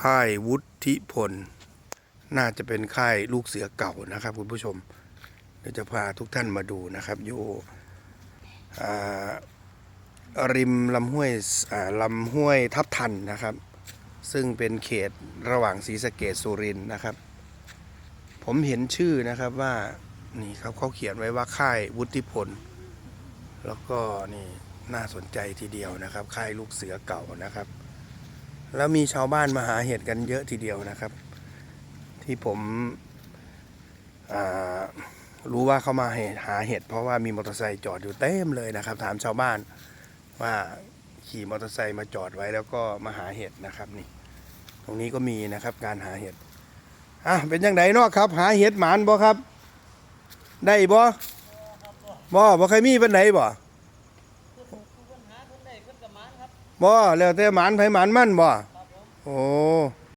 ค่ายวุฒิพล น่าจะเป็นค่ายลูกเสือเก่านะครับคุณผู้ชม เดี๋ยวจะพาทุกท่านมาดูนะครับ อยู่ริมลำห้วยลำห้วยทับทันนะครับ ซึ่งเป็นเขตระหว่างศรีสะเกดสุรินนะครับ ผมเห็นชื่อนะครับว่านี่ครับเขาเขียนไว้ว่าค่ายวุฒิพล แล้วก็นี่น่าสนใจทีเดียวนะครับ ค่ายลูกเสือเก่านะครับ แล้วมีชาวบ้านมาหาเห็ดกันเยอะทีเดียวนะครับ ที่ผมรู้ว่าเขามาหาเห็ด เพราะว่ามีมอเตอร์ไซค์จอดอยู่เต็มเลยนะครับ ถามชาวบ้านว่าขี่มอเตอร์ไซค์มาจอดไว้แล้วก็มาหาเห็ดนะครับนี่ ตรงนี้ก็มีนะครับการหาเห็ดอะเป็นยังไงเนาะครับ หาเห็ดหมานบ่ครับ ได้บ่บ่บ่เคยมีเป็นไหนบ่ บ่แล้วแต่หมานไผหมานมั่นบ่โอ้